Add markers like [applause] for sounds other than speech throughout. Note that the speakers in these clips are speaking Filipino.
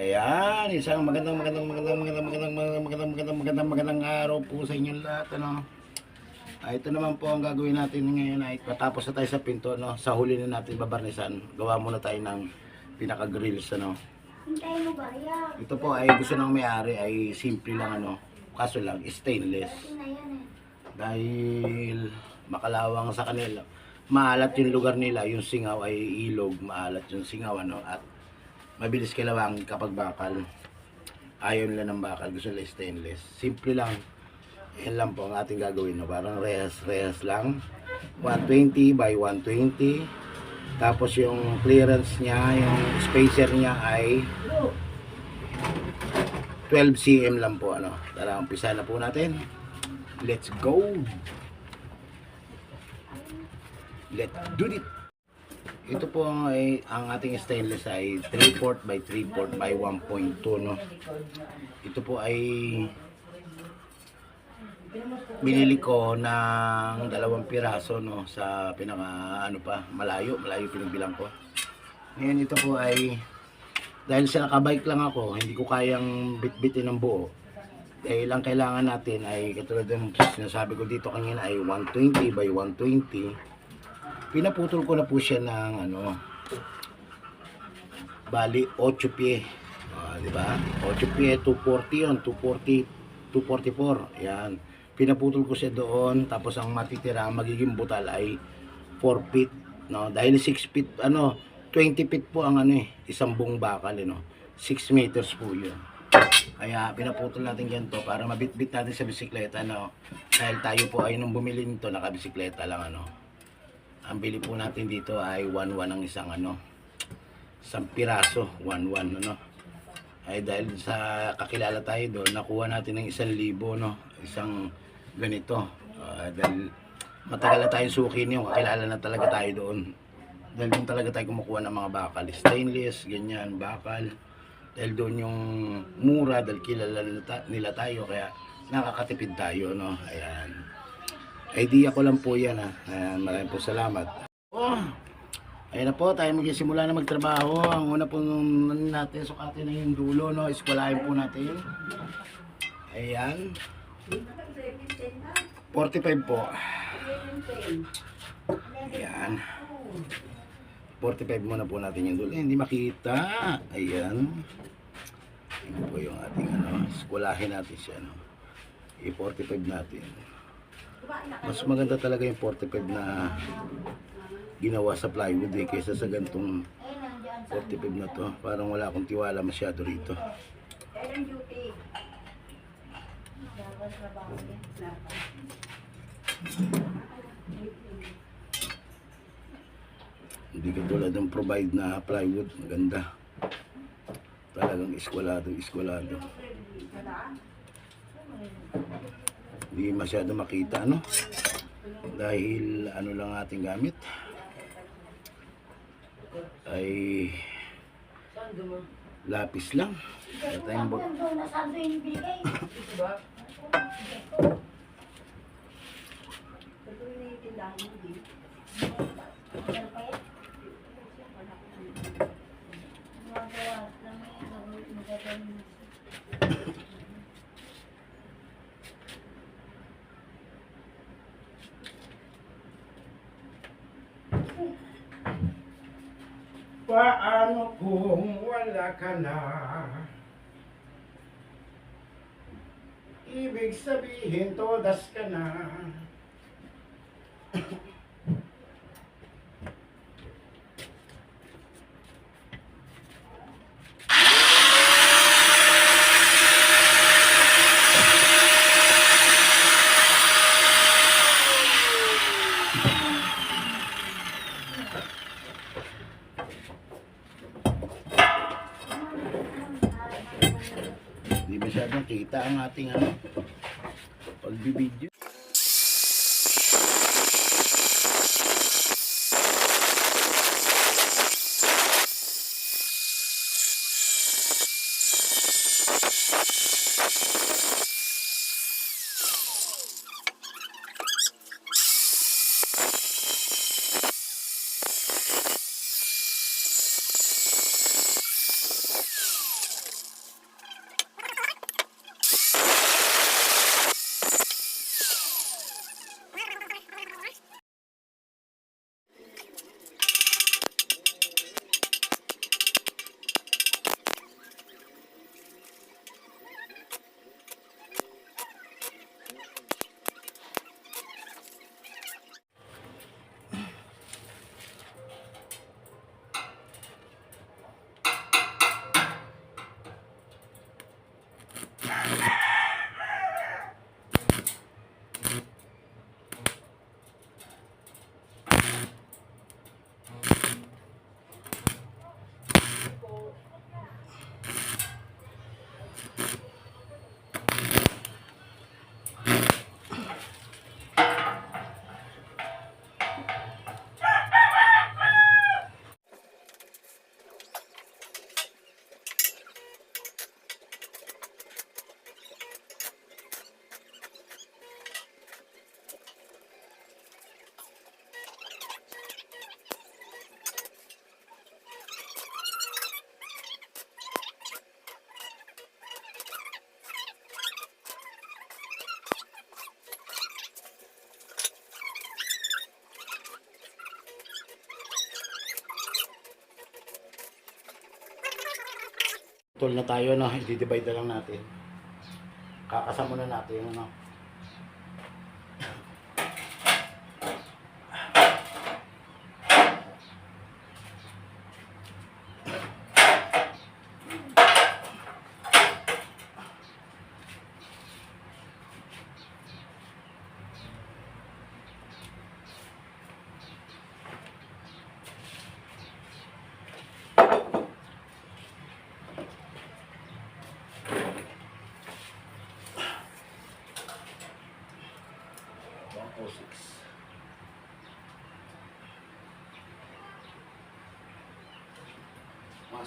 Ayan, isang magandang magandang magandang magandang magandang magandang magandang magandang magandang magandang araw po sa inyong lahat ano. Ah, ito naman po ang gagawin natin ngayon ay patapos na tayo sa pinto no, sa huli na natin babarnisan. Gawa muna tayo ng pinaka grills ano. Ito po ay gusto ng may-ari ay simple lang ano. Kaso lang stainless. Dahil makalawang sa kanila. Maalat yung lugar nila, yung singaw ay ilog, maalat yung singaw ano at mabilis kilawangin kapag bakal. Ayaw nila ng bakal, gusto nila stainless. Simple lang. Yan lang po ang ating gagawin. No? Parang rehas-rehas lang. 120 by 120. Tapos yung clearance niya, yung spacer niya ay 12 cm lang po. Ano. Tara, umpisa na po natin. Let's go! Let's do it! Ito po ay, ang ating stainless ay 3 port by 3 port by 1.2 no. Ito po ay binili ko ng dalawang piraso no sa pinaka ano pa malayo malayo pinagbilang ko. Ngayon ito po ay dahil sa nakabike lang ako, hindi ko kayang bitbitin ng buo. Dahil ang kailangan natin ay katulad ng sinasabi ko dito kanina ay 120 by 120 pinaputol ko na po siya ng ano bali 8 pie. Ah, di ba? 8 pie 240 yun 240 244 yan. Pinaputol ko siya doon tapos ang matitira magiging butal ay 4 feet no? Dahil 6 feet ano 20 feet po ang ano eh isang buong bakal eh, no? 6 meters po yun. Kaya pinaputol natin yan to para mabitbit natin sa bisikleta no? Dahil tayo po ay nung bumili nito nakabisikleta lang ano ang bili po natin dito ay 1-1 ang isang ano isang piraso 1-1 ano. Ay dahil sa kakilala tayo doon nakuha natin ng isang libo no? Isang ganito. Ah, dahil matagal na tayong suki niyo kakilala na talaga tayo doon. Dahil doon talaga tayo kumukuha ng mga bakal. Stainless ganyan bakal. Dahil doon yung mura dahil kilala nila tayo kaya nakakatipid tayo no? Ayan idea ko lang po yan ha. Ayan, maraming po salamat. Oh, ayun na po, tayo magsisimula na magtrabaho. Ang una po nung natin, sukatin na yung dulo, no? Eskwalahin po natin. Ayan. 45 po. Ayan. 45 muna po natin yung dulo. Hindi makita. Ayan. Ayan po yung ating ano. Eskwalahin natin siya, no? I-45 natin mas maganda talaga yung 45 na ginawa sa plywood eh, kaysa sa gantong 45 na to. Parang wala akong tiwala masyado rito. Hindi katulad ng provide na plywood maganda talagang iskwalado iskwalado hindi masyado makita no? Dahil ano lang ating gamit? Ay lapis lang. Wala tayong bo- Doon? Na [laughs] Paano kung wala ka na? Ibig sabihin, todas ka na. Hindi masyadong kita ang ating ano, pagbibideo. Tol na tayo, no? I-divide na lang natin. Kakasama na natin, ano? 6. Mga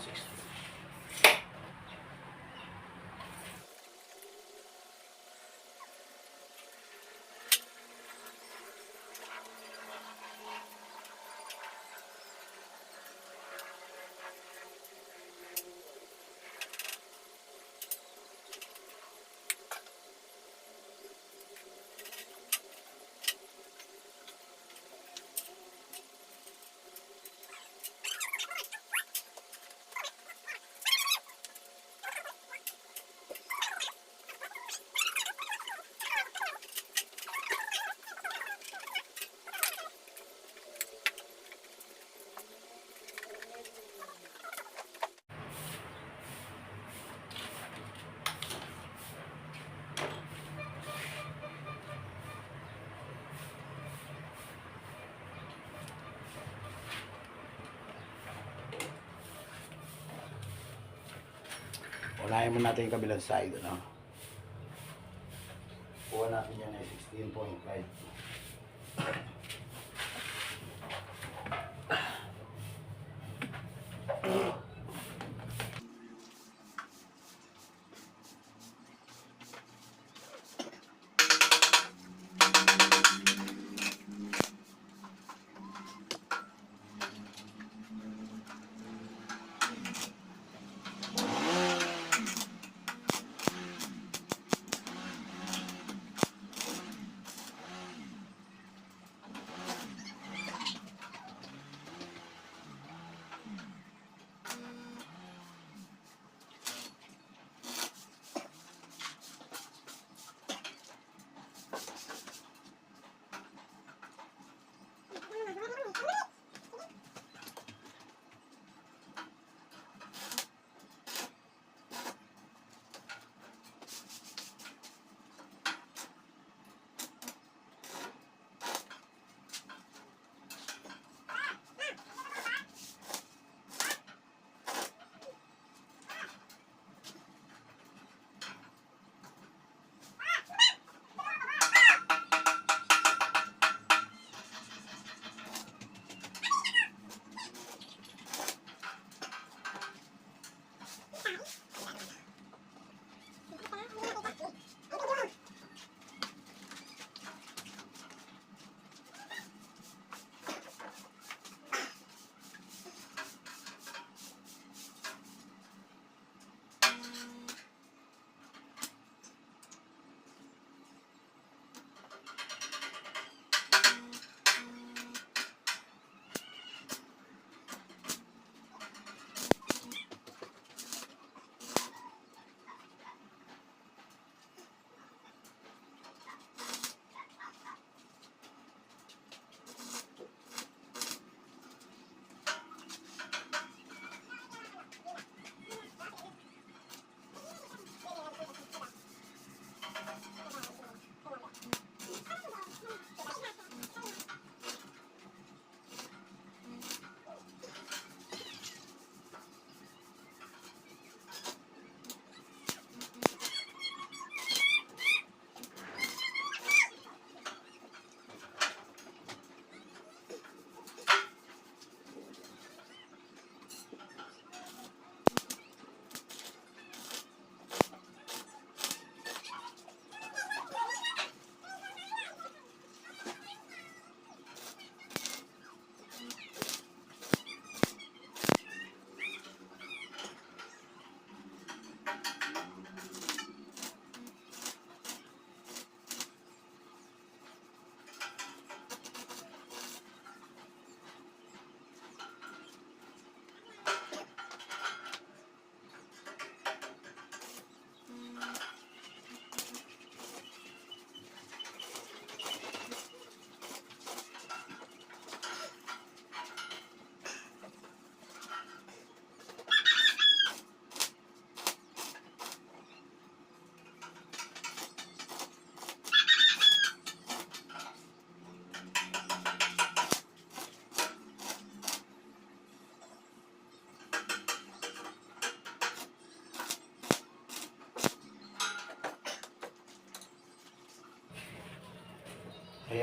Unahin mo natin yung kabilang side, ano? Kuha natin yan ay 16.5.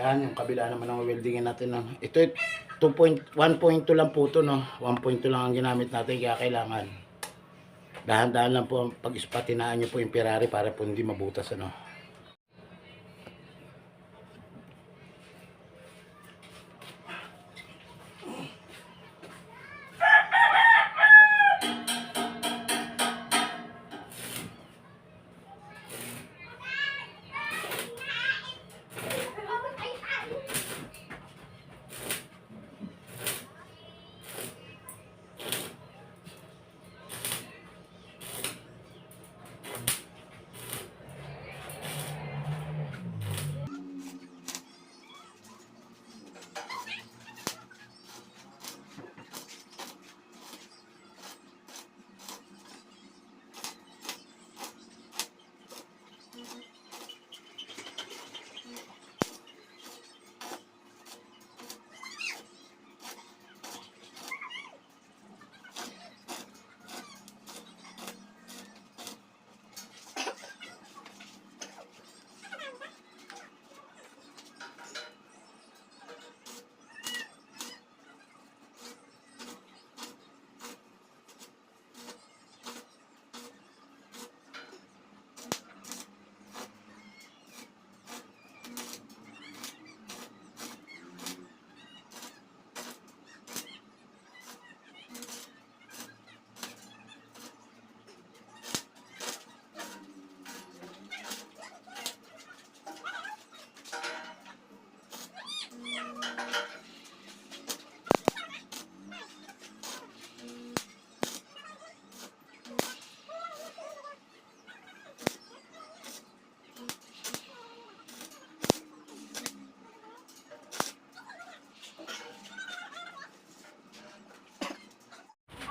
Ayan, yung kabila naman ng weldingin natin. No? Ito, 2.1.2 lang po ito, no? 1.2 lang ang ginamit natin, kaya kailangan. Dahan-dahan lang po, pag ispatinaan nyo po yung Ferrari para po hindi mabutas, ano?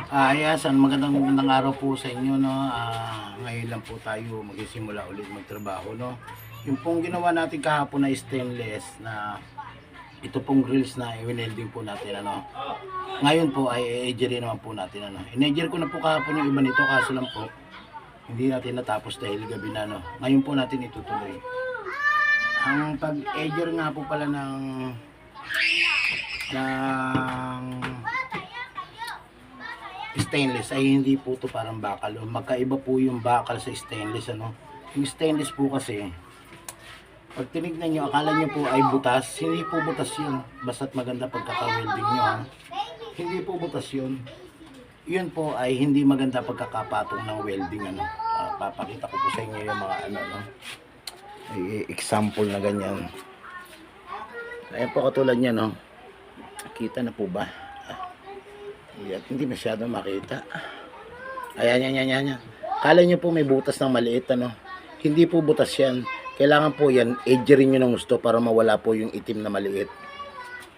Ah, yes, ang magandang magandang araw po sa inyo, no. Ah, ngayon lang po tayo magsisimula ulit magtrabaho, no. Yung pong ginawa natin kahapon na stainless na ito pong grills na i-welding po natin, ano. Ngayon po ay i-edger naman po natin, ano. In-edger ko na po kahapon yung iba nito, kaso lang po hindi natin natapos dahil gabi na, no. Ngayon po natin itutuloy. Ang pag-edger nga po pala ng ng stainless ay hindi po to parang bakal. O, Magkaiba po yung bakal sa stainless. Ano? Yung stainless po kasi, pag tinignan nyo, akala nyo po ay butas. Hindi po butas yun. Basta't maganda pagkaka-welding nyo. Ha? Hindi po butas yun. Yun po ay hindi maganda pagkakapatong ng welding. Ano? Ah, papakita ko po sa inyo yung mga ano. No? Ay, example na ganyan. Ayan po katulad niya. No? Kita na po ba? At hindi masyado makita. Ayan, yan, yan, yan, yan. Kala nyo po may butas ng maliit, ano? Hindi po butas yan. Kailangan po yan, edgerin nyo ng gusto para mawala po yung itim na maliit.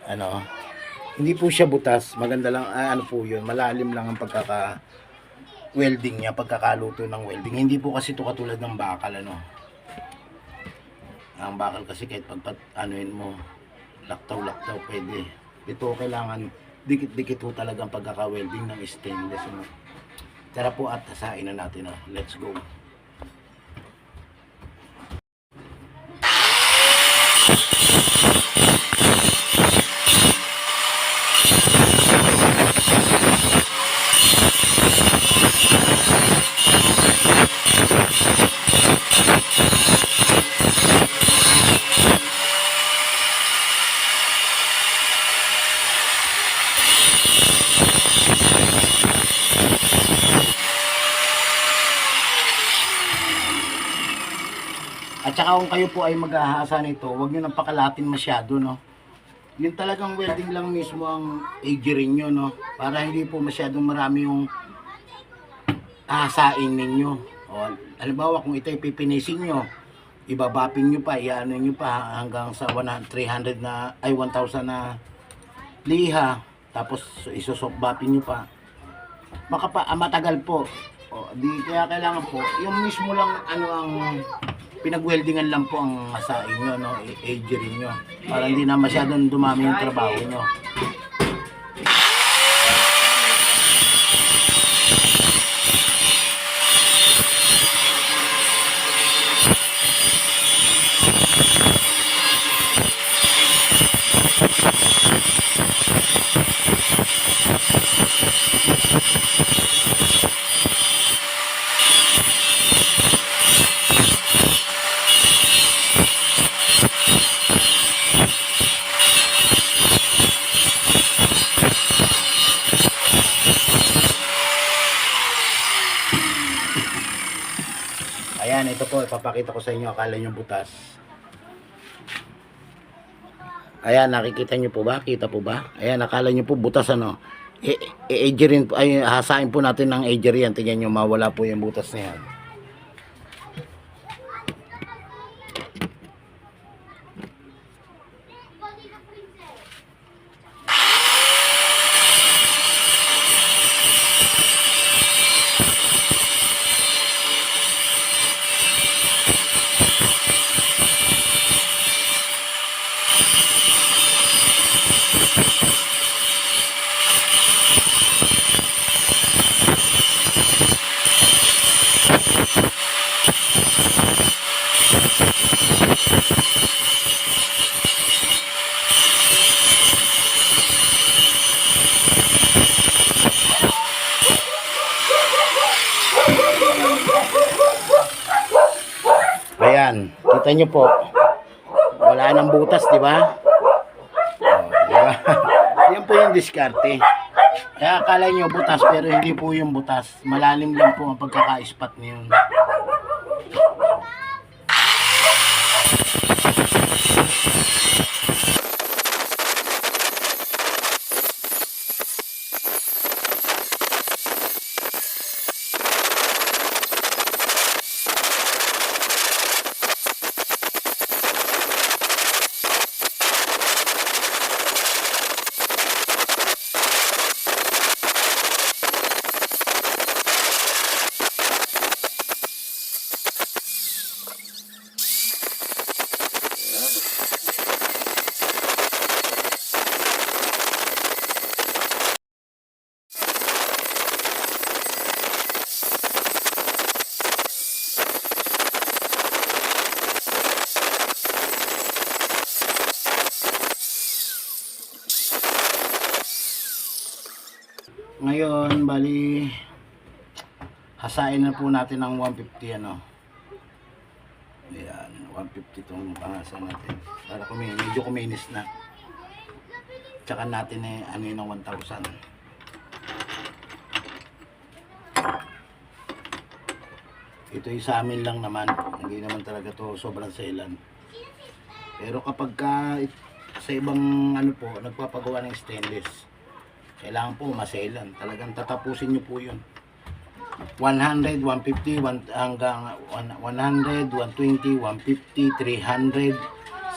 Ano? Hindi po siya butas. Maganda lang, ah, ano po yun, malalim lang ang pagkaka welding niya, pagkakaluto ng welding. Hindi po kasi ito katulad ng bakal, ano? Ang bakal kasi kahit pag, anuin mo, laktaw-laktaw pwede. Ito kailangan dikit-dikit po talaga ang pagkaka-welding ng stainless. Ano. Tara po at tasain na natin. Oh. Let's go. At saka kung kayo po ay mag-ahasa nito, huwag nyo nang pakalatin masyado, no? Yung talagang welding lang mismo ang agerin nyo, no? Para hindi po masyadong marami yung ahasain ninyo. O, halimbawa, kung ito ay pipinisin nyo, ibabapin nyo pa, iano nyo pa hanggang sa 100, 300 na, ay 1,000 na liha. Tapos isusokbapin nyo pa. Makapa, ah, matagal po. O, di kaya kailangan po, yung mismo lang ano ang pinagweldingan lang po ang asain nyo, no? i-agerin nyo. Para hindi na masyadong dumami yung trabaho nyo. Ayan, ito po, ipapakita ko sa inyo, akala nyo butas. Ayan, nakikita nyo po ba? Kita po ba? Ayan, akala nyo po butas ano. E, e agerin po, ay, hasain po natin ng ager yan. Tingnan nyo, mawala po yung butas na yan. Ayan, kita nyo po. Wala nang butas, di ba? Oh, di ba? [laughs] Yan po yung diskarte. Kaya akala nyo butas, pero hindi po yung butas. Malalim lang po ang pagkaka-spot niyon. Ngayon, bali, hasain na po natin ng 150 ano. Ayan, 150 itong pangasa natin. Para kumi, medyo kuminis na. Tsaka natin eh, ano yun ng 1,000. Ito yung sa amin lang naman. Hindi naman talaga to sobrang selan. Pero kapag ka, sa ibang ano po, nagpapagawa ng stainless, kailangan po maselan. Talagang tatapusin nyo po yun. 100, 150, one- hanggang one- 100, 120, 150, 300,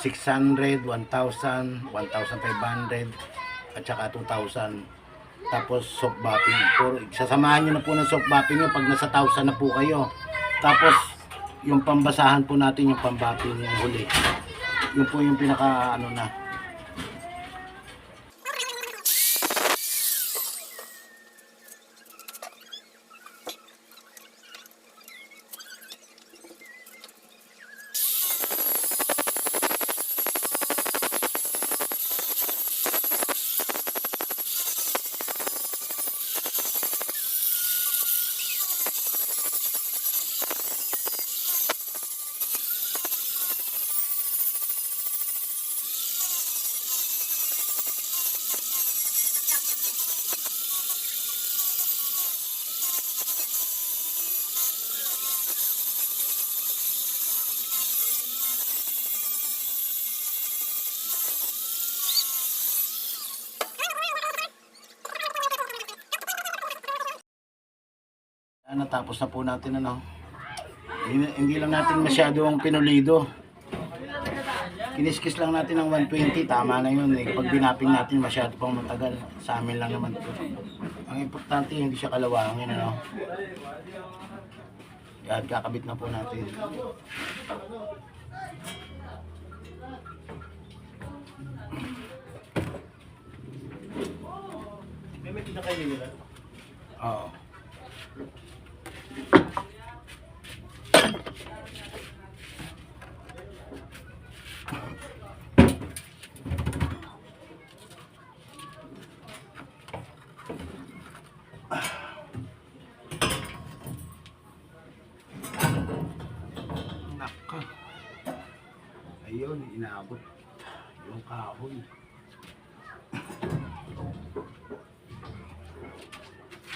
600, 1,000, 1,500, at saka 2,000. Tapos soft bopping. Puro, sasamahan nyo na po ng soft bopping nyo pag nasa 1,000 na po kayo. Tapos yung pambasahan po natin yung pambopping yung huli. Yun po yung pinaka ano na. Ah, natapos na po natin ano. Hindi, hindi lang natin masyadong pinulido. Kiniskis lang natin ng 120, tama na yun. Eh. Pag binapping natin masyado pang matagal. Sa amin lang naman to. Ang importante hindi siya kalawangin ano. Yan, kakabit na po natin. Oo. Ayun, inaabot yung kahoy.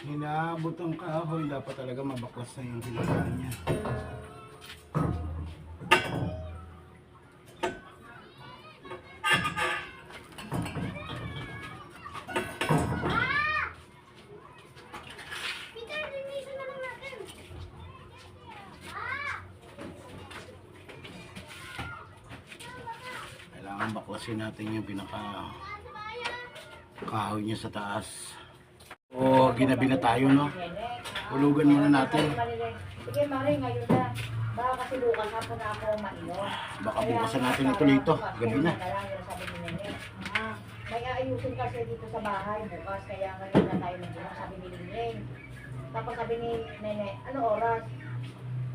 Inaabot ang kahoy, dapat talaga mabakwas na yung ginagawa niya. Baklasin natin yung pinaka kahoy niya sa taas. O, ginabi na tayo, no? Hulugan muna natin. Sige, Mari, ngayon na. Baka kasi bukas hapon na ako mainom. Baka bukasan natin ito dito. Gabi na. May aayusin kasi dito sa bahay bukas, kaya ngayon na tayo nag sabi ni Lingling. Tapos sabi ni Nene, ano oras?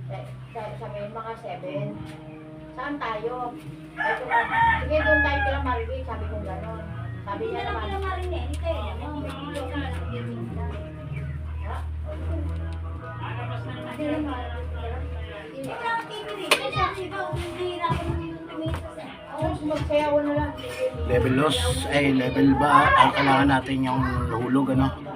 Eh, sa- Sabi mga 7. Saan tayo? Sige, doon tayo kila Maribig. Sabi ko gano'n. Sabi niya na lang naman, kila eh. Ano, lang. Hindi na Hindi ka ang TV rito. Sabi ba, nahihirapan mo yung tumitas eh. Lang. Level loss, ay level ba? Ang kailangan natin yung hulog, ano?